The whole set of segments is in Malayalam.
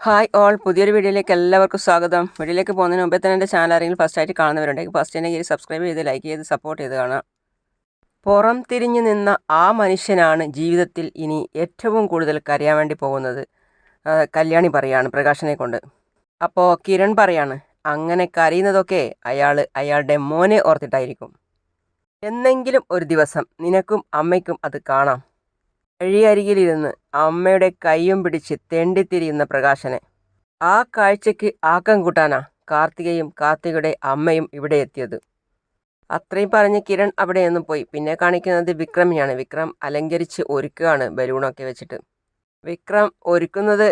ഹായ് ഓൾ പുതിയൊരു വീഡിയോയിലേക്ക് എല്ലാവർക്കും സ്വാഗതം. വീഡിയോയിലേക്ക് പോകുന്നതിന് മുമ്പേ തന്നെ എന്റെ ചാനൽ ആരെങ്കിലും ഫസ്റ്റ് ആയിട്ട് കാണുന്നവരുണ്ടെങ്കിൽ ഫസ്റ്റ് തന്നെ കയറി സബ്സ്ക്രൈബ് ചെയ്ത് ലൈക്ക് ചെയ്ത് സപ്പോർട്ട് ചെയ്ത് കാണാം. പുറം തിരിഞ്ഞു നിന്ന ആ മനുഷ്യനാണ് ജീവിതത്തിൽ ഇനി ഏറ്റവും കൂടുതൽ കരയാൻ വേണ്ടി പോകുന്നത്. കല്യാണി പറയാണ് പ്രകാശനെ കൊണ്ട്. അപ്പോൾ കിരൺ പറയാണ് അങ്ങനെ കരയുന്നതൊക്കെ അയാൾ അയാളുടെ മോനെ ഓർത്തിട്ടായിരിക്കും. എന്നെങ്കിലും ഒരു ദിവസം നിനക്കും അമ്മയ്ക്കും അത് കാണാം. വഴിയരികിലിരുന്ന് അമ്മയുടെ കൈയും പിടിച്ച് തെണ്ടിത്തിരിയുന്ന പ്രകാശനെ. ആ കാഴ്ചയ്ക്ക് ആക്കം കൂട്ടാനാ കാർത്തികയും കാർത്തികയുടെ അമ്മയും ഇവിടെ എത്തിയത്. അത്രയും പറഞ്ഞ് കിരൺ അവിടെ നിന്നും പോയി. പിന്നെ കാണിക്കുന്നത് വിക്രമിനെയാണ്. വിക്രം അലങ്കരിച്ച് ഒരുക്കുകയാണ് ബലൂണൊക്കെ വെച്ചിട്ട്. വിക്രം ഒരുക്കുന്നത്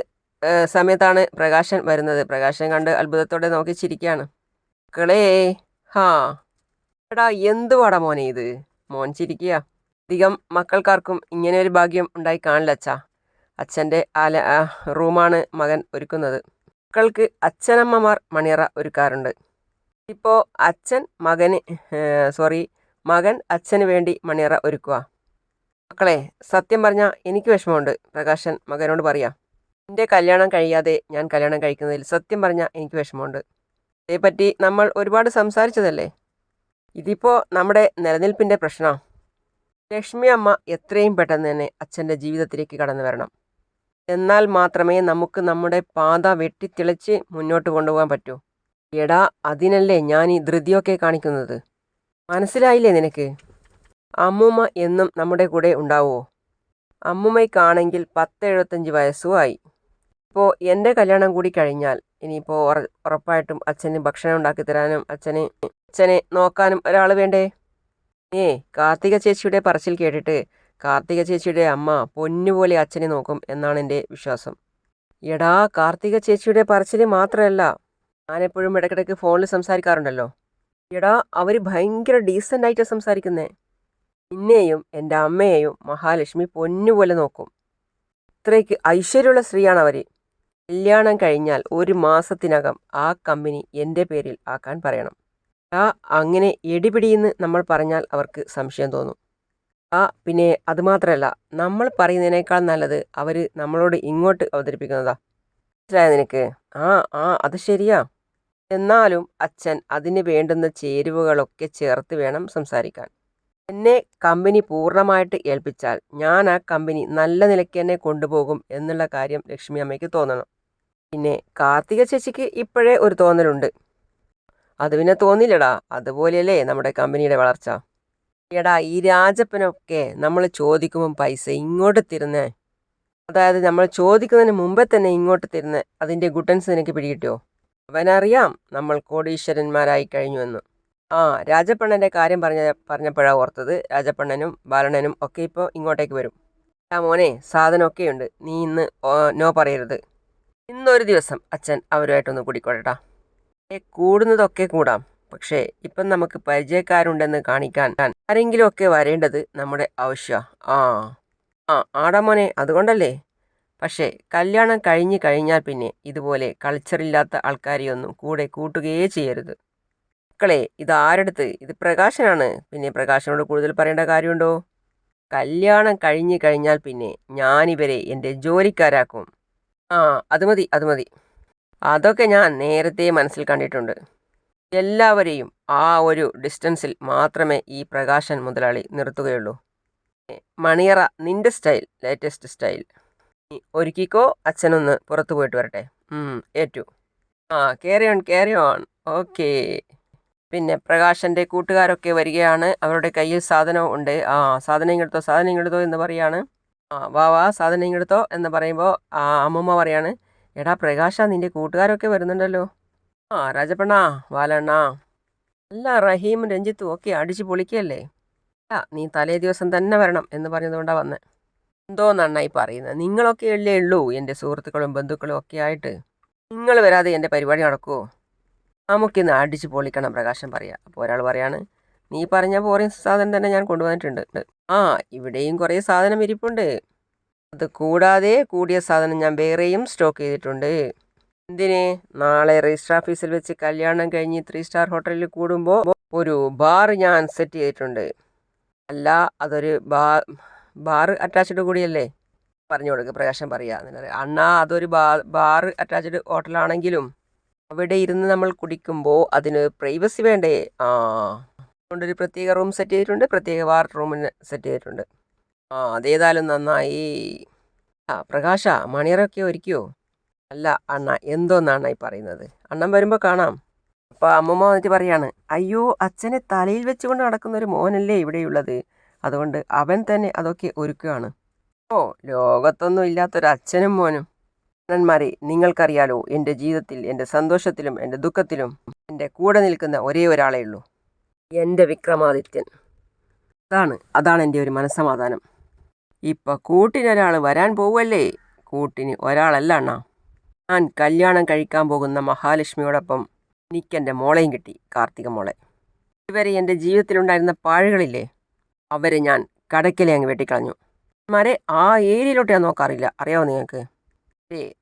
സമയത്താണ് പ്രകാശൻ വരുന്നത്. പ്രകാശൻ കണ്ട് അത്ഭുതത്തോടെ നോക്കി ചിരിക്കുകയാണ്. മക്കളേ ഹാ. എടാ എന്തുവാടാ മോനെ ഇത്? മോൻ ചിരിക്കുക അധികം മക്കൾക്കാർക്കും ഇങ്ങനെ ഒരു ഭാഗ്യം ഉണ്ടായി കാണില്ല അച്ഛാ. അച്ഛന്റെ ആല റൂമാണ് മകൻ ഒരുക്കുന്നത്. മക്കൾക്ക് അച്ഛനമ്മമാർ മണിയറ ഒരുക്കാറുണ്ട്. ഇപ്പോൾ അച്ഛൻ മകന് സോറി മകൻ അച്ഛന് വേണ്ടി മണിയറ ഒരുക്കുക മക്കളെ സത്യം പറഞ്ഞാൽ എനിക്ക് വിഷമമുണ്ട്. പ്രകാശൻ മകനോട് പറയാം. എന്റെ കല്യാണം കഴിയാതെ ഞാൻ കല്യാണം കഴിക്കുന്നതിൽ സത്യം പറഞ്ഞാൽ എനിക്ക് വിഷമമുണ്ട്. അതേപ്പറ്റി നമ്മൾ ഒരുപാട് സംസാരിച്ചതല്ലേ? ഇതിപ്പോൾ നമ്മുടെ നിലനിൽപ്പിന്റെ പ്രശ്നമാണ് ലക്ഷ്മി അമ്മ എത്രയും പെട്ടെന്ന് തന്നെ അച്ഛന്റെ ജീവിതത്തിലേക്ക് കടന്നു വരണം. എന്നാൽ മാത്രമേ നമുക്ക് നമ്മുടെ പാത വെട്ടിത്തിളച്ച് മുന്നോട്ട് കൊണ്ടുപോകാൻ പറ്റൂ. എടാ അതിനല്ലേ ഞാൻ ഈ ധൃതിയൊക്കെ കാണിക്കുന്നത്? മനസ്സിലായില്ലേ നിനക്ക്? അമ്മൂമ്മ എന്നും നമ്മുടെ കൂടെ ഉണ്ടാവുമോ അമ്മൂമ്മയ്ക്കാണെങ്കിൽ പത്ത് എഴുപത്തഞ്ച് വയസ്സും ആയി ഇപ്പോൾ എന്റെ കല്യാണം കൂടി കഴിഞ്ഞാൽ ഇനിയിപ്പോൾ ഉറ ഉറപ്പായിട്ടും അച്ഛന് ഭക്ഷണം ഉണ്ടാക്കി തരാനും അച്ഛനെ അച്ഛനെ നോക്കാനും ഒരാൾ വേണ്ടേ? ഏ കാർത്തിക ചേച്ചിയുടെ പറച്ചിൽ കേട്ടിട്ട് കാർത്തിക ചേച്ചിയുടെ അമ്മ പൊന്നുപോലെ അച്ഛനെ നോക്കും എന്നാണ് എന്റെ വിശ്വാസം. എടാ കാർത്തിക ചേച്ചിയുടെ പറച്ചിൽ മാത്രമല്ല ഞാനെപ്പോഴും ഇടയ്ക്കിടയ്ക്ക് ഫോണിൽ സംസാരിക്കാറുണ്ടല്ലോ. എടാ അവർ ഭയങ്കര ഡീസന്റ് ആയിട്ട് സംസാരിക്കുന്നേ. പിന്നെയും എന്റെ അമ്മയെയും മഹാലക്ഷ്മി പൊന്നുപോലെ നോക്കും. ഇത്രയ്ക്ക് ഐശ്വര്യമുള്ള സ്ത്രീയാണ് അവർ കല്യാണം കഴിഞ്ഞാൽ ഒരു മാസത്തിനകം ആ കമ്പനി എന്റെ പേരിൽ ആക്കാൻ പറയണം. ആ അങ്ങനെ എടിപിടിയെന്ന് നമ്മൾ പറഞ്ഞാൽ അവർക്ക് സംശയം തോന്നും. ആ പിന്നെ അതുമാത്രമല്ല നമ്മൾ പറയുന്നതിനേക്കാൾ നല്ലത് അവർ നമ്മളോട് ഇങ്ങോട്ട് അവതരിപ്പിക്കുന്നതാ. മനസ്സിലായ നിനക്ക്? ആ ആ അത് ശരിയാ. എന്നാലും അച്ഛൻ അതിന് വേണ്ടുന്ന ചേരുവകളൊക്കെ ചേർത്ത് വേണം സംസാരിക്കാൻ. എന്നെ കമ്പനി പൂർണമായിട്ട് ഏൽപ്പിച്ചാൽ ഞാൻ ആ കമ്പനി നല്ല നിലയ്ക്ക് തന്നെ കൊണ്ടുപോകും എന്നുള്ള കാര്യം ലക്ഷ്മി അമ്മയ്ക്ക് തോന്നണം. പിന്നെ കാർത്തിക ചേച്ചിക്ക് ഇപ്പോഴേ ഒരു തോന്നലുണ്ട്. അത് പിന്നെ തോന്നില്ലടാ. അതുപോലെയല്ലേ നമ്മുടെ കമ്പനിയുടെ വളർച്ച. എടാ ഈ രാജപ്പനൊക്കെ നമ്മൾ ചോദിക്കുമ്പം പൈസ ഇങ്ങോട്ട് തരുന്നേ. അതായത് നമ്മൾ ചോദിക്കുന്നതിന് മുമ്പേ തന്നെ ഇങ്ങോട്ട് തരുന്ന. അതിന്റെ ഗുട്ടൻസ് നിനക്ക് പിടികിട്ടിയോ അവനറിയാം നമ്മൾ കോടീശ്വരന്മാരായി കഴിഞ്ഞുവെന്ന്. ആ രാജപ്പണ്ണന്റെ കാര്യം പറഞ്ഞ പറഞ്ഞപ്പോഴാണ് ഓർത്തത്. രാജപ്പണ്ണനും ബാലണ്ണനും ഒക്കെ ഇപ്പോൾ ഇങ്ങോട്ടേക്ക് വരും. ആ മോനെ സാധനമൊക്കെ ഉണ്ട് നീ ഇന്ന് നോ പറയരുത്. ഇന്നൊരു ദിവസം അച്ഛൻ അവരുമായിട്ടൊന്ന് കൂടിക്കൊള്ളട്ടാ ഏ, കൂടുന്നതൊക്കെ കൂടാം. പക്ഷേ ഇപ്പം നമുക്ക് പരിചയക്കാരുണ്ടെന്ന് കാണിക്കാൻ ആരെങ്കിലുമൊക്കെ വരേണ്ടത് നമ്മുടെ ആവശ്യമാണ് ആ ആ ആടമോനെ അതുകൊണ്ടല്ലേ? പക്ഷേ കല്യാണം കഴിഞ്ഞ് കഴിഞ്ഞാൽ പിന്നെ ഇതുപോലെ കൾച്ചറില്ലാത്ത ആൾക്കാരെയൊന്നും കൂടെ കൂട്ടുകയേ ചെയ്യരുത്. മക്കളെ ഇത് ആരെടുത്ത്? ഇത് പ്രകാശനാണ്. പിന്നെ പ്രകാശനോട് കൂടുതൽ പറയേണ്ട കാര്യമുണ്ടോ? കല്യാണം കഴിഞ്ഞ് കഴിഞ്ഞാൽ പിന്നെ ഞാനിവരെ എന്റെ ജോലിക്കാരാക്കും. ആ അത് മതി അത് മതി. അതൊക്കെ ഞാൻ നേരത്തെ മനസ്സിൽ കണ്ടിട്ടുണ്ട്. എല്ലാവരെയും ആ ഒരു ഡിസ്റ്റൻസിൽ മാത്രമേ ഈ പ്രകാശൻ മുതലാളി നിർത്തുകയുള്ളൂ. മണിയറ നിന്റെ സ്റ്റൈൽ ലേറ്റസ്റ്റ് സ്റ്റൈൽ ഒരുക്കിക്കോ അച്ഛനൊന്ന് പുറത്തു പോയിട്ട് വരട്ടെ. ഏറ്റു. ആ കയറി ഓൺ കയറി ഓൺ ഓക്കേ പിന്നെ പ്രകാശന്റെ കൂട്ടുകാരൊക്കെ വരികയാണ്. അവരുടെ കയ്യിൽ സാധനം ഉണ്ട്. ആ സാധനം ഇങ്ങെടുത്തോ സാധനം ഇങ്ങെടുത്തോ എന്ന് പറയാണ്. ആ വാ വാ സാധനം ഇങ്ങെടുത്തോ എന്ന് പറയുമ്പോൾ ആ അമ്മമ്മ പറയാണ്. എടാ പ്രകാശ നിന്റെ കൂട്ടുകാരൊക്കെ വരുന്നുണ്ടല്ലോ. ആ രാജപ്പണ്ണാ വാലണ്ണാ. അല്ല റഹീമും രഞ്ജിത്തും ഒക്കെ അടിച്ച് പൊളിക്കല്ലേ? അല്ല നീ തലേ ദിവസം തന്നെ വരണം എന്ന് പറഞ്ഞതുകൊണ്ടാണ് വന്നത് എന്തോ നന്നായി പറയുന്നത് നിങ്ങളൊക്കെ അല്ലേ ഉള്ളൂ എന്റെ സുഹൃത്തുക്കളും ബന്ധുക്കളും ഒക്കെ ആയിട്ട്. നിങ്ങൾ വരാതെ എന്റെ പരിപാടി നടക്കുമോ നമുക്കിന്ന് അടിച്ച് പൊളിക്കണം പ്രകാശം പറയാം. അപ്പോൾ ഒരാൾ പറയാണ് നീ പറഞ്ഞ പോറിയ സാധനം തന്നെ ഞാൻ കൊണ്ടുവന്നിട്ടുണ്ട്. ആ ഇവിടെയും കുറേ സാധനം ഇരിപ്പുണ്ട്. അത് കൂടാതെ കൂടിയ സാധനം ഞാൻ വേറെയും സ്റ്റോക്ക് ചെയ്തിട്ടുണ്ട്. എന്തിന്? നാളെ രജിസ്റ്റർ ഓഫീസിൽ വെച്ച് കല്യാണം കഴിഞ്ഞ് ത്രീ സ്റ്റാർ ഹോട്ടലിൽ കൂടുമ്പോൾ ഒരു ബാർ ഞാൻ സെറ്റ് ചെയ്തിട്ടുണ്ട്. അല്ല അതൊരു ബാർ ബാർ അറ്റാച്ച്ഡ് കൂടിയല്ലേ? പറഞ്ഞു കൊടുക്കുക പ്രകാശം പറയുക. അണ്ണ അതൊരു ബാ ബാർ അറ്റാച്ച്ഡ് ഹോട്ടലാണെങ്കിലും അവിടെ ഇരുന്ന് നമ്മൾ കുടിക്കുമ്പോൾ അതിന് പ്രൈവസി വേണ്ടേ? ആ. അതുകൊണ്ടൊരു പ്രത്യേക റൂം സെറ്റ് ചെയ്തിട്ടുണ്ട് പ്രത്യേക ബാർ റൂമിന് സെറ്റ് ചെയ്തിട്ടുണ്ട്. ആ അതേതായാലും നന്നായി. ആ പ്രകാശ മണിയറൊക്കെ ഒരുക്കിയോ? അല്ല അണ്ണ എന്തോന്നാണ് ഈ പറയുന്നത്? അണ്ണൻ വരുമ്പോൾ കാണാം. അപ്പോൾ അമ്മമ്മ വന്നിട്ട് പറയാണ് അയ്യോ അച്ഛനെ തലയിൽ വെച്ചുകൊണ്ട് നടക്കുന്ന ഒരു മോനല്ലേ ഇവിടെയുള്ളത്? അതുകൊണ്ട് അവൻ തന്നെ അതൊക്കെ ഒരുക്കുകയാണ്. ഓ ലോകത്തൊന്നും ഇല്ലാത്തൊരു അച്ഛനും മോനും. അണ്ണന്മാരെ നിങ്ങൾക്കറിയാലോ എന്റെ ജീവിതത്തിൽ എന്റെ സന്തോഷത്തിലും എന്റെ ദുഃഖത്തിലും എന്റെ കൂടെ നിൽക്കുന്ന ഒരേ ഒരാളേ ഉള്ളൂ. എന്റെ വിക്രമാദിത്യൻ. അതാണ് അതാണ് എന്റെ ഒരു മനസ്സമാധാനം. ഇപ്പം കൂട്ടിനൊരാൾ വരാൻ പോവല്ലേ? കൂട്ടിന് ഒരാളല്ല അണ്ണാ. ഞാൻ കല്യാണം കഴിക്കാൻ പോകുന്ന മഹാലക്ഷ്മിയോടൊപ്പം എനിക്കെന്റെ മോളെയും കിട്ടി കാർത്തിക മോളെ. ഇവരെ എന്റെ ജീവിതത്തിലുണ്ടായിരുന്ന പാഴുകളില്ലേ? അവരെ ഞാൻ കടയ്ക്കലെ അങ്ങ് വെട്ടിക്കളഞ്ഞു. മാരെ ആ ഏരിയയിലോട്ട് ഞാൻ നോക്കാറില്ല. അറിയാമോ നിങ്ങൾക്ക്?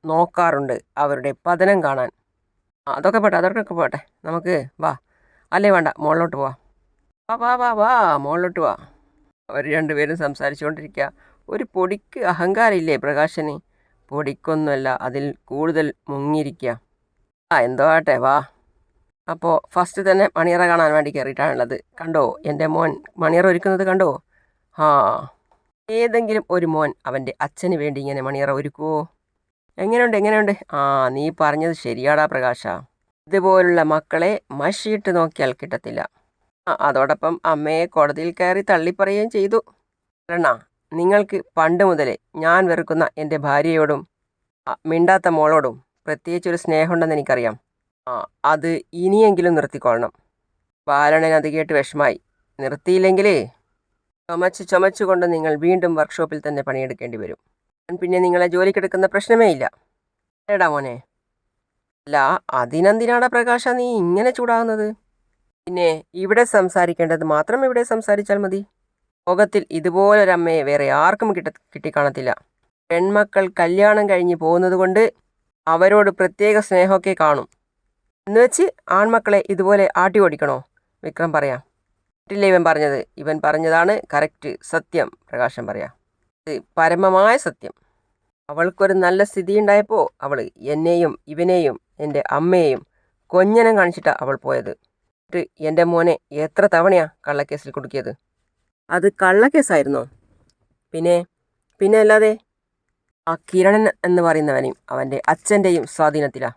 നോക്കാറുണ്ട് അവരുടെ പതനം കാണാൻ. അതൊക്കെ പോട്ടെ അതൊക്കെ പോട്ടെ. നമുക്ക് വാ. അല്ലേ വേണ്ട മുകളിലോട്ട് പോവാ. വാ വാ വാ വാ മുകളിലോട്ട് വാ. അവർ രണ്ടുപേരും സംസാരിച്ചുകൊണ്ടിരിക്കുക ഒരു പൊടിക്ക് അഹങ്കാരമില്ലേ പ്രകാശന്? പൊടിക്കൊന്നുമല്ല അതിൽ കൂടുതൽ മുങ്ങിയിരിക്കുക ആ എന്തോ ആട്ടെ വാ. അപ്പോൾ ഫസ്റ്റ് തന്നെ മണിയറ കാണാൻ വേണ്ടി കയറിയിട്ടാണുള്ളത് കണ്ടോ? എന്റെ മോൻ മണിയറ ഒരുക്കുന്നത് കണ്ടോ? ആ ഏതെങ്കിലും ഒരു മോൻ അവന്റെ അച്ഛന് വേണ്ടി ഇങ്ങനെ മണിയറ ഒരുക്കുവോ? എങ്ങനെയുണ്ട് എങ്ങനെയുണ്ട്? ആ നീ പറഞ്ഞത് ശരിയാടാ പ്രകാശ. ഇതുപോലുള്ള മക്കളെ മഷിയിട്ട് നോക്കിയാൽ കിട്ടത്തില്ല. അതോടൊപ്പം അമ്മയെ കോടതിയിൽ കയറി തള്ളിപ്പറയുകയും ചെയ്തു. അരണ നിങ്ങൾക്ക് പണ്ട് മുതലേ ഞാൻ വെറുക്കുന്ന എന്റെ ഭാര്യയോടും മിണ്ടാത്ത മോളോടും പ്രത്യേകിച്ചൊരു സ്നേഹമുണ്ടെന്ന് എനിക്കറിയാം. ആ അത് ഇനിയെങ്കിലും നിർത്തിക്കൊള്ളണം. ബാലണൻ അത് കേട്ട് വിഷമായി. നിർത്തിയില്ലെങ്കിലേ ചുമച്ച് ചുമച്ചുകൊണ്ട് നിങ്ങൾ വീണ്ടും വർക്ക്ഷോപ്പിൽ തന്നെ പണിയെടുക്കേണ്ടി വരും. ഞാൻ പിന്നെ നിങ്ങളെ ജോലിക്കെടുക്കുന്ന പ്രശ്നമേ ഇല്ല. ഏടാ മോനെ. അല്ല അതിനെന്തിനാടാ പ്രകാശ നീ ഇങ്ങനെ ചൂടാകുന്നത് പിന്നെ ഇവിടെ സംസാരിക്കേണ്ടത് മാത്രം ഇവിടെ സംസാരിച്ചാൽ മതി. ലോകത്തിൽ ഇതുപോലൊരമ്മയെ വേറെ ആർക്കും കിട്ട കിട്ടിക്കാണത്തില്ല. പെൺമക്കൾ കല്യാണം കഴിഞ്ഞ് പോകുന്നത് കൊണ്ട് അവരോട് പ്രത്യേക സ്നേഹമൊക്കെ കാണും. എന്നുവെച്ച് ആൺമക്കളെ ഇതുപോലെ ആട്ടി ഓടിക്കണോ? വിക്രം പറയാം. കിട്ടില്ല ഇവൻ പറഞ്ഞത്? ഇവൻ പറഞ്ഞതാണ് കറക്റ്റ് സത്യം പ്രകാശം പറയാം. ഇത് പരമമായ സത്യം. അവൾക്കൊരു നല്ല സ്ഥിതി ഉണ്ടായപ്പോൾ അവൾ എന്നെയും ഇവനെയും എന്റെ അമ്മയെയും കൊഞ്ഞനം കാണിച്ചിട്ടാണ് അവൾ പോയത്. എന്നിട്ട് എന്റെ മോനെ എത്ര തവണയാണ് കള്ളക്കേസിൽ കുടുക്കിയത്? അത് കള്ളക്കേസായിരുന്നോ പിന്നെ പിന്നെ അല്ലാതെ ആ കിരണൻ എന്ന് പറയുന്നവനെയും അവന്റെ അച്ഛന്റെയും സ്വാധീനത്തിലാണ്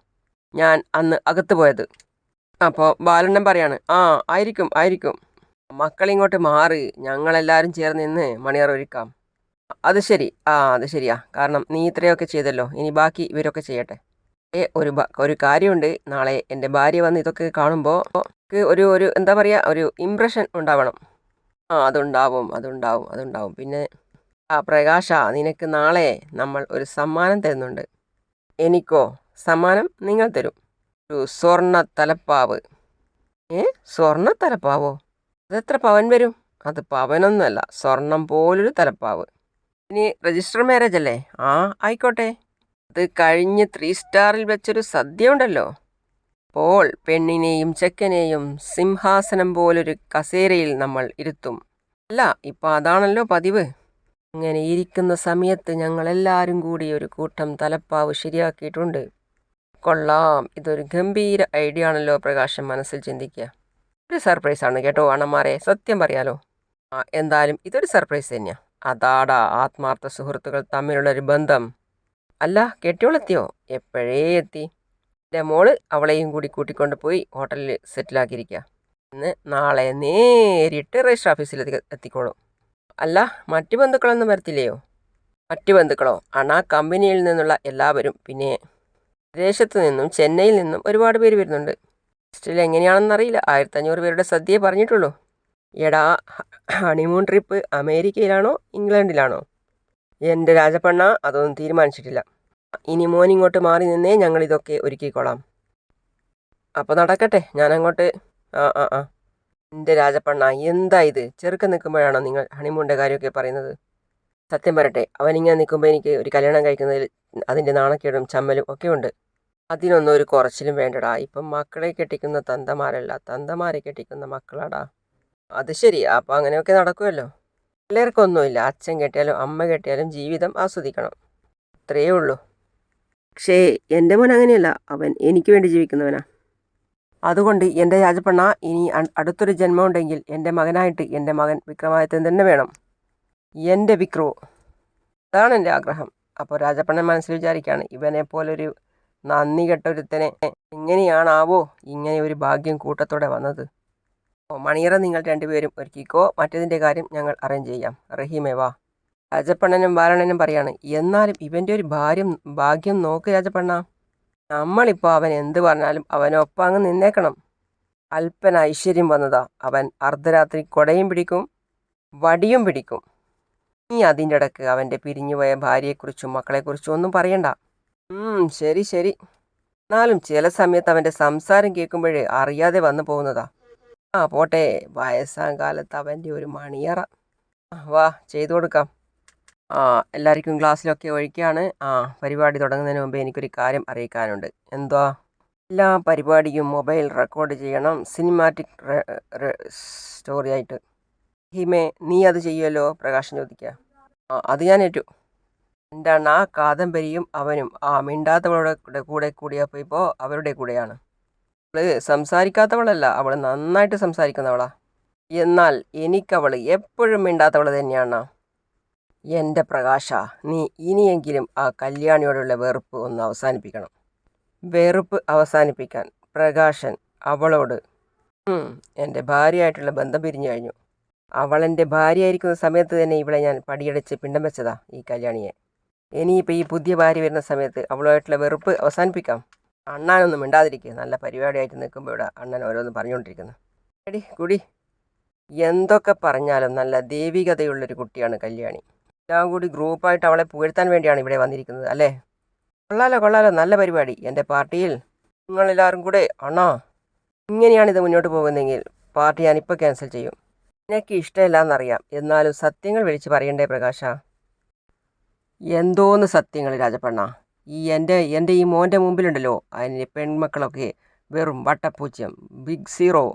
ഞാൻ അന്ന് അകത്ത് പോയത്. അപ്പോൾ ബാലണ്ണൻ പറയാണ് ആ ആയിരിക്കും ആയിരിക്കും. മക്കളിങ്ങോട്ട് മാറി. ഞങ്ങളെല്ലാവരും ചേർന്ന് നിന്ന് മണിയറ ഒരുക്കാം. അത് ശരി. ആ അത് ശരിയാ. കാരണം നീ ഇത്രയൊക്കെ ചെയ്തല്ലോ. ഇനി ബാക്കി ഇവരൊക്കെ ചെയ്യട്ടെ. ഏ ഒരു ഒരു കാര്യമുണ്ട്. നാളെ എന്റെ ഭാര്യ വന്ന് ഇതൊക്കെ കാണുമ്പോൾ ഒരു ഒരു എന്താ പറയുക ഒരു ഇംപ്രഷൻ ഉണ്ടാവണം. ആ അതുണ്ടാവും അതുണ്ടാവും അതുണ്ടാവും. പിന്നെ ആ പ്രകാശ നിനക്ക് നാളെ നമ്മൾ ഒരു സമ്മാനം തരുന്നുണ്ട്. എനിക്കോ? സമ്മാനം നിങ്ങൾ തരും. ഒരു സ്വർണ തലപ്പാവ്. ഏ? സ്വർണ തലപ്പാവോ? അതെത്ര പവൻ വരും? അത് പവനൊന്നുമല്ല സ്വർണം പോലൊരു തലപ്പാവ്. ഇനി രജിസ്റ്റർ മാരേജ് അല്ലേ? ആ ആയിക്കോട്ടെ. അത് കഴിഞ്ഞ് ത്രീ സ്റ്റാറിൽ വെച്ചൊരു സദ്യ ഉണ്ടല്ലോ. അപ്പോൾ പെണ്ണിനെയും ചെക്കനെയും സിംഹാസനം പോലൊരു കസേരയിൽ നമ്മൾ ഇരുത്തും. അല്ല ഇപ്പം അതാണല്ലോ പതിവ്. അങ്ങനെ ഇരിക്കുന്ന സമയത്ത് ഞങ്ങളെല്ലാവരും കൂടി ഒരു കൂട്ടം തലപ്പാവ് ശരിയാക്കിയിട്ടുണ്ട്. കൊള്ളാം. ഇതൊരു ഗംഭീര ഐഡിയ ആണല്ലോ പ്രകാശം മനസ്സിൽ ചിന്തിക്കുക. ഒരു സർപ്രൈസാണ് കേട്ടോ അണ്ണന്മാരെ. സത്യം പറയാലോ. ആ എന്തായാലും ഇതൊരു സർപ്രൈസ് തന്നെയാണ് അതാടാ ആത്മാർത്ഥ സുഹൃത്തുക്കൾ തമ്മിലുള്ളൊരു ബന്ധം. അല്ല കെട്ടിയോളെത്തിയോ? എപ്പോഴേ എത്തി? എന്റെ മോൾ അവളെയും കൂടി കൂട്ടിക്കൊണ്ട് പോയി ഹോട്ടലിൽ സെറ്റിലാക്കിയിരിക്കുക ഇന്ന് നാളെ നേരിട്ട് രജിസ്റ്റർ ഓഫീസിൽ എത്തി എത്തിക്കോളും. അല്ല മറ്റു ബന്ധുക്കളൊന്നും വരത്തില്ലയോ? മറ്റു ബന്ധുക്കളോ? അണാ കമ്പനിയിൽ നിന്നുള്ള എല്ലാവരും പിന്നെ വിദേശത്ത് നിന്നും ചെന്നൈയിൽ നിന്നും ഒരുപാട് പേര് വരുന്നുണ്ട്. ലിസ്റ്റിൽ എങ്ങനെയാണെന്നറിയില്ല ആയിരത്തഞ്ഞൂറ് പേരുടെ സദ്യയെ പറഞ്ഞിട്ടുള്ളൂ. എടാ ഹണിമൂൺ ട്രിപ്പ് അമേരിക്കയിലാണോ ഇംഗ്ലണ്ടിലാണോ? എന്റെ രാജപ്പണ്ണ അതൊന്നും തീരുമാനിച്ചിട്ടില്ല. ഇനി മോൻ ഇങ്ങോട്ട് മാറി നിന്നേ ഞങ്ങളിതൊക്കെ ഒരുക്കിക്കോളാം. അപ്പോൾ നടക്കട്ടെ ഞാൻ അങ്ങോട്ട് ആ ആ ആ. എന്റെ രാജപ്പണ്ണ എന്താ ഇത്? ചെറുക്കം നിൽക്കുമ്പോഴാണോ നിങ്ങൾ ഹണിമൂണിന്റെ കാര്യമൊക്കെ പറയുന്നത്? സത്യം പറയട്ടെ അവനിങ്ങനെ നിൽക്കുമ്പോൾ എനിക്ക് ഒരു കല്യാണം കഴിക്കുന്നതിൽ അതിന്റെ നാണക്കേടും ചമ്മലും ഒക്കെ ഉണ്ട്. അതിനൊന്നും ഒരു കുറച്ചിലും വേണ്ടടാ. ഇപ്പം മക്കളെ കെട്ടിക്കുന്ന തന്തമാരല്ല തന്തമാരെ കെട്ടിക്കുന്ന മക്കളാടാ. അത് ശരി അപ്പോൾ അങ്ങനെയൊക്കെ നടക്കുമല്ലോ. പിള്ളേർക്കൊന്നുമില്ല അച്ഛൻ കെട്ടിയാലും അമ്മ കെട്ടിയാലും ജീവിതം ആസ്വദിക്കണം. അത്രയേ ഉള്ളൂ. പക്ഷേ എന്റെ മോൻ അങ്ങനെയല്ല. അവൻ എനിക്ക് വേണ്ടി ജീവിക്കുന്നവനാ. അതുകൊണ്ട് എന്റെ രാജപ്പണ്ണ ഇനി അടുത്തൊരു ജന്മം ഉണ്ടെങ്കിൽ എന്റെ മകനായിട്ട് എന്റെ മകൻ വിക്രമാദിത്യൻ തന്നെ വേണം. എന്റെ വിക്രു. അതാണ് എന്റെ ആഗ്രഹം. അപ്പോൾ രാജപ്പണ്ണൻ മനസ്സിൽ വിചാരിക്കുകയാണ് ഇവനെ പോലൊരു നന്ദി കെട്ടൊരുത്തനെ എങ്ങനെയാണാവോ ഇങ്ങനെ ഒരു ഭാഗ്യം കൂട്ടത്തോടെ വന്നത്. ഓ മണിയറ നിങ്ങൾ രണ്ടുപേരും ഒരുക്കിക്കോ. മറ്റേതിന്റെ കാര്യം ഞങ്ങൾ അറേഞ്ച് ചെയ്യാം. റഹീമേ വാ. രാജപ്പണ്ണനും ബാലണ്ണനും പറയാണ് എന്നാലും ഇവന്റെ ഒരു ഭാര്യം ഭാഗ്യം നോക്ക് രാജപ്പണ്ണ. നമ്മളിപ്പോൾ അവൻ എന്ത് പറഞ്ഞാലും അവനൊപ്പം അങ്ങ് നിന്നേക്കണം. അല്പന ഐശ്വര്യം വന്നതാ. അവൻ അർദ്ധരാത്രി കൊടയും പിടിക്കും വടിയും പിടിക്കും. നീ അതിന്റെ ഇടയ്ക്ക് അവന്റെ പിരിഞ്ഞുപോയ ഭാര്യയെക്കുറിച്ചും മക്കളെക്കുറിച്ചും ഒന്നും പറയണ്ട. ശരി ശരി. എന്നാലും ചില സമയത്ത് അവന്റെ സംസാരം കേൾക്കുമ്പോഴേ അറിയാതെ വന്നു പോകുന്നതാ. ആ പോട്ടെ. വയസ്സാം കാലത്ത് അവന്റെ ഒരു മണിയറ. വാ ചെയ്തു കൊടുക്കാം. ആ എല്ലാവർക്കും ക്ലാസ്സിലൊക്കെ ഒഴിക്കുകയാണ് ആ പരിപാടി തുടങ്ങുന്നതിന് മുമ്പ് എനിക്കൊരു കാര്യം അറിയിക്കാനുണ്ട്. എന്തുവാ? എല്ലാ പരിപാടിയും മൊബൈൽ റെക്കോർഡ് ചെയ്യണം. സിനിമാറ്റിക് സ്റ്റോറി ആയിട്ട്. ഹിമേ നീ അത് ചെയ്യുമല്ലോ പ്രകാശൻ ചോദിക്കുക. ആ അത് ഞാൻ ഏറ്റു. എന്താണ്? ആ കാദംബരിയും അവനും. ആ മിണ്ടാത്തവളുടെ കൂടെ കൂടെ കൂടിയപ്പോൾ ഇപ്പോൾ അവരുടെ കൂടെയാണ്. അവൾ സംസാരിക്കാത്തവളല്ല. അവൾ നന്നായിട്ട് സംസാരിക്കുന്നവളാ. എന്നാൽ എനിക്കവൾ എപ്പോഴും മിണ്ടാത്തവൾ തന്നെയാണ്. എന്റെ പ്രകാശ നീ ഇനിയെങ്കിലും ആ കല്യാണിയോടുള്ള വെറുപ്പ് ഒന്ന് അവസാനിപ്പിക്കണം. വെറുപ്പ് അവസാനിപ്പിക്കാൻ പ്രകാശൻ അവളോട് എന്റെ ഭാര്യയായിട്ടുള്ള ബന്ധം പിരിഞ്ഞു കഴിഞ്ഞു. അവളെന്റെ ഭാര്യയായിരിക്കുന്ന സമയത്ത് തന്നെ ഇവിടെ ഞാൻ പടിയടച്ച് പിണ്ടം വെച്ചതാ ഈ കല്യാണിയെ. ഇനിയിപ്പോൾ ഈ പുതിയ ഭാര്യ വരുന്ന സമയത്ത് അവളുമായിട്ടുള്ള വെറുപ്പ് അവസാനിപ്പിക്കാം. അണ്ണാനൊന്നും മിണ്ടാതിരിക്കുക നല്ല പരിപാടിയായിട്ട് നിൽക്കുമ്പോൾ ഇവിടെ അണ്ണൻ ഓരോന്ന് പറഞ്ഞുകൊണ്ടിരിക്കുന്നു. എടി കുടി. എന്തൊക്കെ പറഞ്ഞാലും നല്ല ദൈവികതയുള്ളൊരു കുട്ടിയാണ് കല്യാണി. എല്ലാം കൂടി ഗ്രൂപ്പായിട്ട് അവളെ പുകഴ്ത്താൻ വേണ്ടിയാണ് ഇവിടെ വന്നിരിക്കുന്നത് അല്ലേ? കൊള്ളാലോ കൊള്ളാലോ നല്ല പരിപാടി. എന്റെ പാർട്ടിയിൽ നിങ്ങളെല്ലാവരും കൂടെ അണ്ണാ ഇങ്ങനെയാണിത് മുന്നോട്ട് പോകുന്നതെങ്കിൽ പാർട്ടി ഞാനിപ്പോൾ ക്യാൻസൽ ചെയ്യും. നിനക്ക് ഇഷ്ടമില്ല എന്നറിയാം എന്നാലും സത്യങ്ങൾ വിളിച്ച് പറയണ്ടേ പ്രകാശ? എന്തോന്ന് സത്യങ്ങൾ രാജപ്പണ്ണ? ഈ എന്റെ എന്റെ ഈ മോന്റെ മുമ്പിലുണ്ടല്ലോ അതിന്റെ പെൺമക്കളൊക്കെ വെറും വട്ടപ്പൂജ്യം ബിഗ് സീറോ.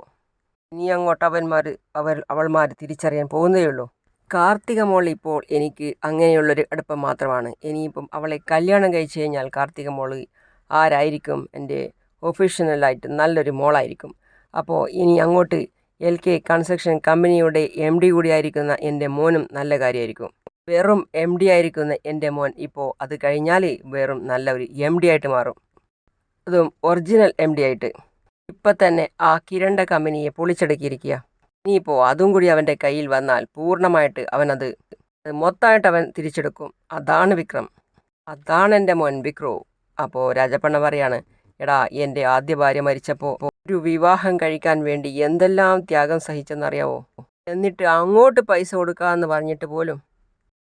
ഇനി അങ്ങോട്ട് അവന്മാർ അവർ അവൾമാർ തിരിച്ചറിയാൻ പോകുന്നതേ ഉള്ളൂ കാർത്തിക മോൾ ഇപ്പോൾ എനിക്ക് അങ്ങനെയുള്ളൊരു അടുപ്പം മാത്രമാണ്. ഇനിയിപ്പം അവളെ കല്യാണം കഴിച്ചു കഴിഞ്ഞാൽ കാർത്തിക മോൾ ആരായിരിക്കും? എന്റെ ഒഫീഷ്യലായിട്ട് നല്ലൊരു മോളായിരിക്കും. അപ്പോൾ ഇനി അങ്ങോട്ട് എൽ കെ കൺസ്ട്രക്ഷൻ കമ്പനിയുടെ എം ഡി കൂടിയായിരിക്കുന്ന എന്റെ മോനും നല്ല കാര്യമായിരിക്കും വെറും എം ഡി ആയിരിക്കുന്ന എന്റെ മോൻ ഇപ്പോൾ അത് കഴിഞ്ഞാൽ വെറും നല്ല ഒരു എം ഡി ആയിട്ട് മാറും. അതും ഒറിജിനൽ എം ഡി ആയിട്ട്. ഇപ്പം തന്നെ ആ കിരണ്ട കമ്പനിയെ പൊളിച്ചടുക്കിയിരിക്കുക ഇനിയിപ്പോൾ അതും കൂടി അവന്റെ കയ്യിൽ വന്നാൽ പൂർണമായിട്ട് അവനത് മൊത്തമായിട്ട് അവൻ തിരിച്ചെടുക്കും. അതാണ് വിക്രം. അതാണ് എന്റെ മോൻ വിക്രോ. അപ്പോൾ രാജപ്പണ്ണ പറയാണ് എടാ എന്റെ ആദ്യ ഭാര്യ മരിച്ചപ്പോൾ ഒരു വിവാഹം കഴിക്കാൻ വേണ്ടി എന്തെല്ലാം ത്യാഗം സഹിച്ചെന്നറിയാവോ? എന്നിട്ട് അങ്ങോട്ട് പൈസ കൊടുക്കാമെന്ന് പറഞ്ഞിട്ട് പോലും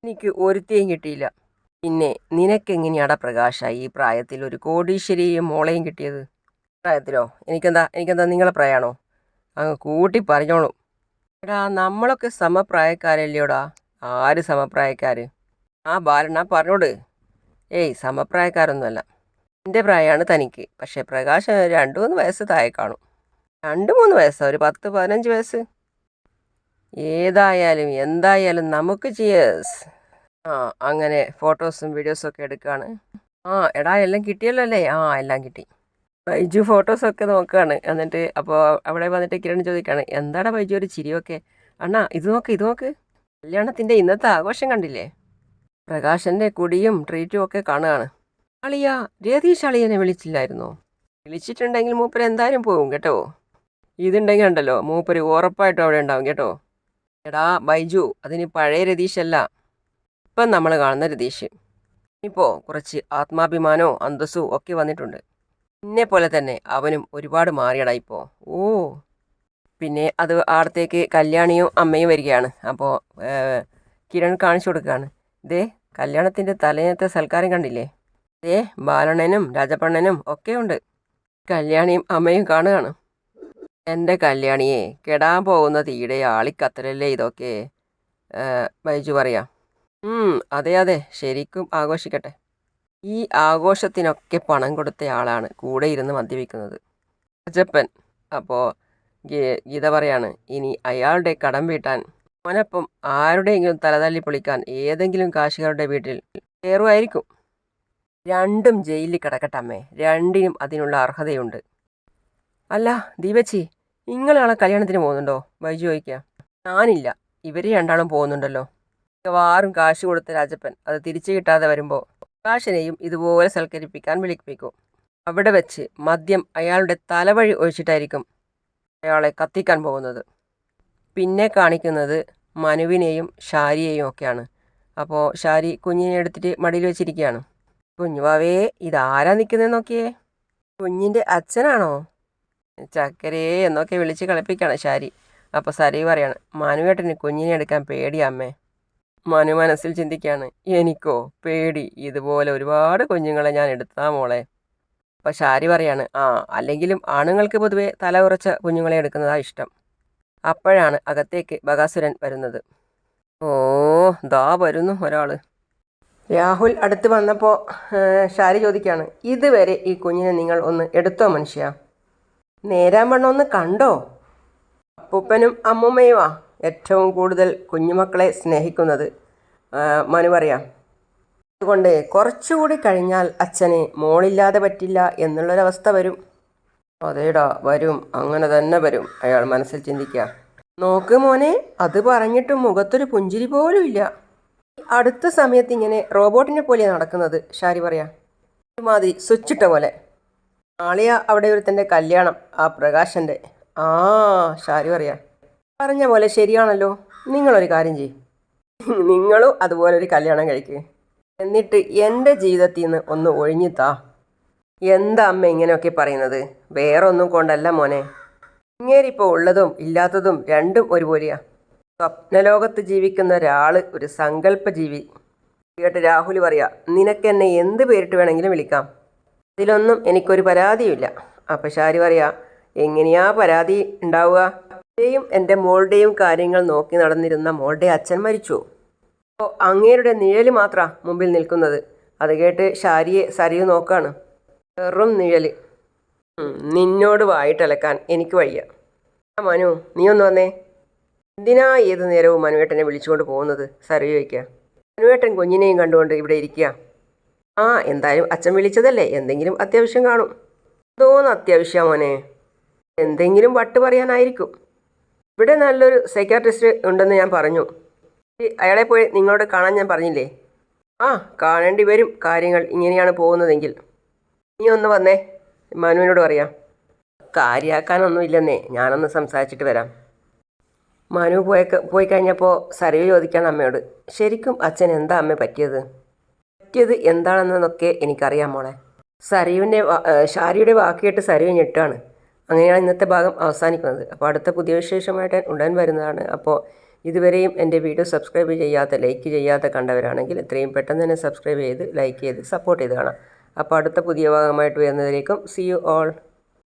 എനിക്ക് ഒരുത്തേയും കിട്ടിയില്ല. പിന്നെ നിനക്കെങ്ങനെയാടാ പ്രകാശ ഈ പ്രായത്തിൽ ഒരു കോടീശ്വരിയും മോളെയും കിട്ടിയത്? പ്രായത്തിലോ? എനിക്കെന്താ എനിക്കെന്താ നിങ്ങളെ പ്രായമാണോ അങ്ങ് കൂട്ടി പറഞ്ഞോളൂ. എടാ നമ്മളൊക്കെ സമപ്രായക്കാരല്ലേടാ? ആര് സമപ്രായക്കാർ ആ ബാലണ്ണ പറഞ്ഞോട്. ഏയ് സമപ്രായക്കാരൊന്നുമല്ല. എന്റെ പ്രായമാണ് തനിക്ക്. പക്ഷേ പ്രകാശ് രണ്ട് മൂന്ന് വയസ്സ് താഴെ കാണും. രണ്ട് മൂന്ന് വയസ്സാ? ഒരു പത്ത് പതിനഞ്ച് വയസ്സ്? ഏതായാലും എന്തായാലും നമുക്ക് ചിയേഴ്സ് ആ അങ്ങനെ ഫോട്ടോസും വീഡിയോസും ഒക്കെ എടുക്കുകയാണ് ആ എടാ എല്ലാം കിട്ടിയല്ലോ അല്ലേ? ആ എല്ലാം കിട്ടി. ബൈജു ഫോട്ടോസൊക്കെ നോക്കുകയാണ് എന്നിട്ട് അപ്പോൾ അവിടെ വന്നിട്ട് കിരൺ ചോദിക്കുകയാണ് എന്താണ് ബൈജു ഒരു ചിരിയൊക്കെ? അണ്ണാ ഇത് നോക്ക് ഇത് നോക്ക്. കല്യാണത്തിന്റെ ഇന്നത്തെ ആഘോഷം കണ്ടില്ലേ? പ്രകാശന്റെ കുടിയും ട്രീറ്റും ഒക്കെ കാണുകയാണ്. അളിയ രതീഷ് അളിയനെ വിളിച്ചില്ലായിരുന്നോ? വിളിച്ചിട്ടുണ്ടെങ്കിൽ മൂപ്പര് എന്തായാലും പോകും കേട്ടോ? ഇതുണ്ടെങ്കിൽ ഉണ്ടല്ലോ മൂപ്പര് ഉറപ്പായിട്ടും അവിടെ ഉണ്ടാവും കേട്ടോ? എടാ ബൈജു അതിന് പഴയ രതീഷല്ല. ഇപ്പം നമ്മൾ കാണുന്ന രതീഷ്. ഇപ്പോൾ കുറച്ച് ആത്മാഭിമാനവും അന്തസ്സും ഒക്കെ വന്നിട്ടുണ്ട്. എന്നെ പോലെ തന്നെ അവനും ഒരുപാട് മാറിയടാ ഇപ്പോൾ ഓ. പിന്നെ അത് ആടത്തേക്ക് കല്യാണിയും അമ്മയും വരികയാണ്. അപ്പോൾ കിരൺ കാണിച്ചു കൊടുക്കുകയാണ്. ദേ കല്യാണത്തിന്റെ തലേന്നത്തെ സൽക്കാരം കണ്ടില്ലേ? ദേ ബാലണ്ണനും രാജപ്പണ്ണനും ഒക്കെ ഉണ്ട്. കല്യാണിയും അമ്മയും കാണുകയാണ്. എന്റെ കല്യാണിയെ കെടാൻ പോകുന്ന തീയുടെ ആളിക്കത്തലല്ലേ ഇതൊക്കെ? ബൈജു പറയാം. അതെ അതെ. ശരിക്കും ആഘോഷിക്കട്ടെ. ഈ ആഘോഷത്തിനൊക്കെ പണം കൊടുത്ത ആളാണ് കൂടെ ഇരുന്ന് മദ്യപിക്കുന്നത്. അജപ്പൻ അപ്പോൾ ഗീത പറയാണ് ഇനി അയാളുടെ കടം വീട്ടാൻ അവനൊപ്പം ആരുടെയെങ്കിലും തലതല്ലി പൊളിക്കാൻ ഏതെങ്കിലും കാശുകാരുടെ വീട്ടിൽ കയറുമായിരിക്കും. രണ്ടും ജയിലിൽ കിടക്കട്ടെ അമ്മേ. രണ്ടിനും അതിനുള്ള അർഹതയുണ്ട്. അല്ല ദീപച്ചി നിങ്ങളാളെ കല്യാണത്തിന് പോകുന്നുണ്ടോ? ബൈജു ചോദിക്കുക ഞാനില്ല. ഇവർ രണ്ടാളും പോകുന്നുണ്ടല്ലോ. മിക്കവാറും കാശ് കൊടുത്ത രാജപ്പൻ. അത് തിരിച്ചു കിട്ടാതെ വരുമ്പോൾ പ്രകാശനെയും ഇതുപോലെ സൽക്കരിപ്പിക്കാൻ വിളിപ്പിക്കും. അവിടെ വെച്ച് മദ്യം അയാളുടെ തലവഴി ഒഴിച്ചിട്ടായിരിക്കും അയാളെ കത്തിക്കാൻ പോകുന്നത്. പിന്നെ കാണിക്കുന്നത് മനുവിനെയും ഷാരിയെയും ഒക്കെയാണ്. അപ്പോൾ ഷാരി കുഞ്ഞിനെ എടുത്തിട്ട് മടിയിൽ വെച്ചിരിക്കുകയാണ്. കുഞ്ഞുവാവേ ഇതാരാ നിൽക്കുന്നത് നോക്കിയേ? കുഞ്ഞിന്റെ അച്ഛനാണോ? ചക്കരേ എന്നൊക്കെ വിളിച്ച് കളിപ്പിക്കുകയാണ് ഷാരി. അപ്പോൾ സരി പറയാണ് മനുവേട്ടന് കുഞ്ഞിനെ എടുക്കാൻ പേടിയാ അമ്മേ. മനു മനസ്സിൽ ചിന്തിക്കുകയാണ് എനിക്കോ പേടി ഇതുപോലെ ഒരുപാട് കുഞ്ഞുങ്ങളെ ഞാൻ എടുത്താ മോളെ. അപ്പോൾ ഷാരി പറയാണ് ആ അല്ലെങ്കിലും ആണുങ്ങൾക്ക് പൊതുവെ തല ഉറച്ച കുഞ്ഞുങ്ങളെ എടുക്കുന്നതാ ഇഷ്ടം. അപ്പോഴാണ് അകത്തേക്ക് ബകാസുരൻ വരുന്നത്. ഓ ദാ വരുന്നു ഒരാൾ രാഹുൽ അടുത്ത് വന്നപ്പോൾ ഷാരി ചോദിക്കുകയാണ് ഇതുവരെ ഈ കുഞ്ഞിനെ നിങ്ങൾ ഒന്ന് എടുത്തോ മനുഷ്യ? നേരാൻ വണ്ണം ഒന്ന് കണ്ടോ? അപ്പൂപ്പനും അമ്മൂമ്മയുമാ. ഏറ്റവും കൂടുതൽ കുഞ്ഞുമക്കളെ സ്നേഹിക്കുന്നത് മനു പറയാം. അതുകൊണ്ട് കുറച്ചുകൂടി കഴിഞ്ഞാൽ അച്ഛന് മോളില്ലാതെ പറ്റില്ല എന്നുള്ളൊരവസ്ഥ വരും. അതേടാ വരും. അങ്ങനെ തന്നെ വരും. അയാൾ മനസ്സിൽ ചിന്തിക്കുക നോക്ക് മോനെ അത് പറഞ്ഞിട്ടും മുഖത്തൊരു പുഞ്ചിരി പോലും ഇല്ല. അടുത്ത സമയത്ത് ഇങ്ങനെ റോബോട്ടിനെ പോലെ നടക്കുന്നത് ഷാരി പറയാം. ഒരുമാതിരി സ്വിച്ചിട്ട പോലെ. നാളെയാ അവിടെ ഒരുത്തന്റെ കല്യാണം ആ പ്രകാശന്റെ. ആ ഷാരി പറയാം. പറഞ്ഞ പോലെ ശരിയാണല്ലോ. നിങ്ങളൊരു കാര്യം ചെയ്യും. നിങ്ങളും അതുപോലെ ഒരു കല്യാണം കഴിക്കുക എന്നിട്ട് എന്റെ ജീവിതത്തിൽ നിന്ന് ഒന്ന് ഒഴിഞ്ഞിത്താ എന്താ അമ്മ ഇങ്ങനെയൊക്കെ പറയുന്നത്? വേറൊന്നും കൊണ്ടല്ല മോനെ. ഇങ്ങേരിപ്പോൾ ഉള്ളതും ഇല്ലാത്തതും രണ്ടും ഒരുപോലെയാ. സ്വപ്നലോകത്ത് ജീവിക്കുന്ന ഒരാൾ ഒരു സങ്കല്പ ജീവി കേട്ട് രാഹുൽ പറയാ നിനക്കെന്നെ എന്ത് പേരിട്ട് വേണമെങ്കിലും വിളിക്കാം. അതിലൊന്നും എനിക്കൊരു പരാതിയുമില്ല. അപ്പം ഷാരി പറയാ എങ്ങനെയാ പരാതി ഉണ്ടാവുക? എന്റെയും എന്റെ മോളുടെയും കാര്യങ്ങൾ നോക്കി നടന്നിരുന്ന മോളുടെ അച്ഛൻ മരിച്ചു. അപ്പോൾ അങ്ങേരുടെ നിഴൽ മാത്ര മുമ്പിൽ നിൽക്കുന്നത്. അത് കേട്ട് ഷാരിയെ സരിയു നോക്കാണ്. വെറും നിഴൽ നിന്നോട് വായിട്ടലക്കാൻ എനിക്ക് വയ്യ. മനു നീ ഒന്ന് വന്നേ. എന്തിനാ ഏത് നേരവും മനുവേട്ടനെ വിളിച്ചുകൊണ്ട് പോകുന്നത്? സരിയു ചോദിക്കുക മനുവേട്ടൻ കുഞ്ഞിനെയും കണ്ടുകൊണ്ട് ഇവിടെ ഇരിക്കുക ആ എന്തായാലും അച്ഛൻ വിളിച്ചതല്ലേ? എന്തെങ്കിലും അത്യാവശ്യം കാണും. എന്തോന്ന് അത്യാവശ്യം മോനെ? എന്തെങ്കിലും വട്ട് പറയാനായിരിക്കും. ഇവിടെ നല്ലൊരു സൈക്കാട്രിസ്റ്റ് ഉണ്ടെന്ന് ഞാൻ പറഞ്ഞു. അയാളെ പോയി നിങ്ങളോട് കാണാൻ ഞാൻ പറഞ്ഞില്ലേ? ആ കാണേണ്ടി വരും കാര്യങ്ങൾ ഇങ്ങനെയാണ് പോകുന്നതെങ്കിൽ. നീ ഒന്ന് വന്നേ മനുവിനോട് പറയാം. കാര്യമാക്കാനൊന്നും ഇല്ലെന്നേ ഞാനൊന്ന് സംസാരിച്ചിട്ട് വരാം. മനു പോയ പോയി കഴിഞ്ഞപ്പോൾ സരയു ചോദിക്കാണ് അമ്മയോട്. ശരിക്കും അച്ഛൻ എന്താ അമ്മ പറ്റിയത്? പറ്റിയത് എന്താണെന്നൊക്കെ എനിക്കറിയാം മോളെ. സരയുവിന്റെ ശാരിയുടെ വാക്കിയിട്ട് സരയു ഞെട്ടാണ്. അങ്ങനെയാണ് ഇന്നത്തെ ഭാഗം അവസാനിക്കുന്നത്. അപ്പോൾ അടുത്ത പുതിയ വിശേഷമായിട്ട് ഉടൻ വരുന്നതാണ്. അപ്പോൾ ഇതുവരെയും എന്റെ വീഡിയോ സബ്സ്ക്രൈബ് ചെയ്യാത്ത ലൈക്ക് ചെയ്യാത്ത കണ്ടവരാണെങ്കിൽ എത്രയും പെട്ടെന്ന് തന്നെ സബ്സ്ക്രൈബ് ചെയ്ത് ലൈക്ക് ചെയ്ത് സപ്പോർട്ട് ചെയ്ത് കാണാം. അപ്പോൾ അടുത്ത പുതിയ ഭാഗമായിട്ട് വരുന്നതിലേക്കും സി യു ഓൾ